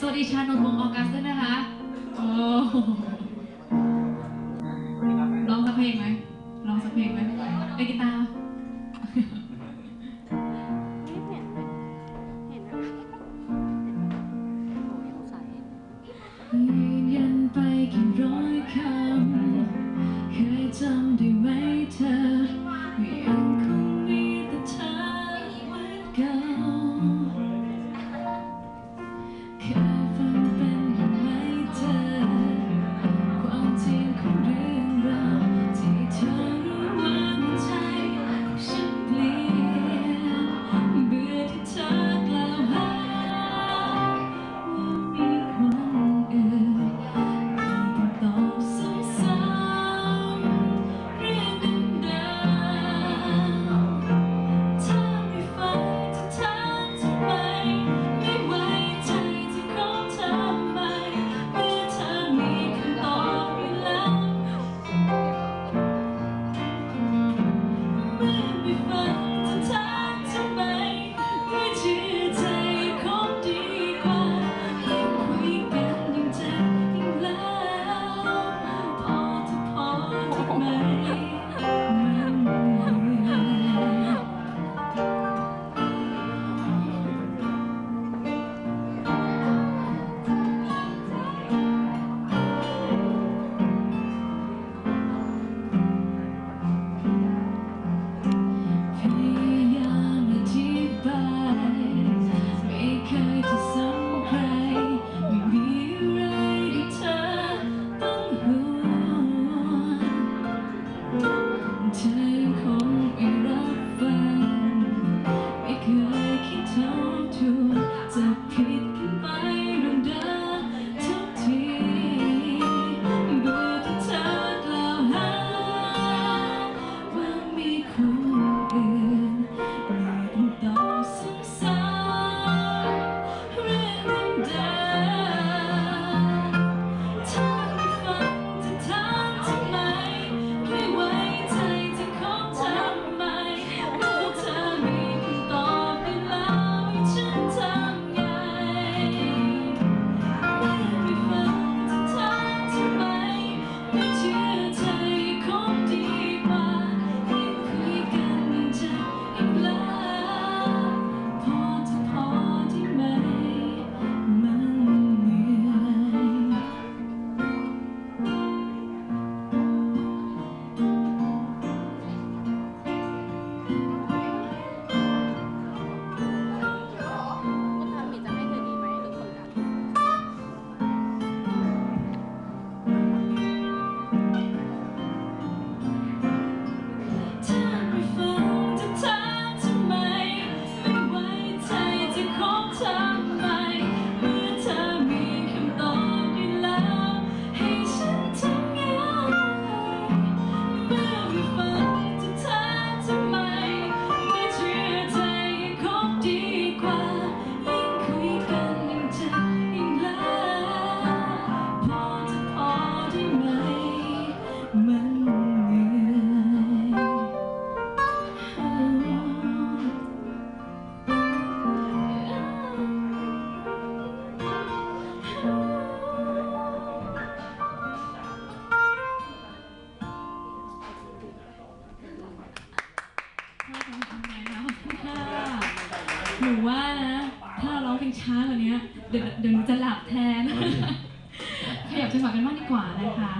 สวัสดีชานนท์วงออกัสด้วยนะคะโอ้ร้องสักเพลงไหมร้องสักเพลงไหมเล่นกีตาร์ be fun. นูว่านะถ้าเราร้องเพลงช้ากว่านี้เดี๋ยวเดี๋ยวหนูจะหลับแทน ขยับจังหวะกันมากดีกว่านะคะ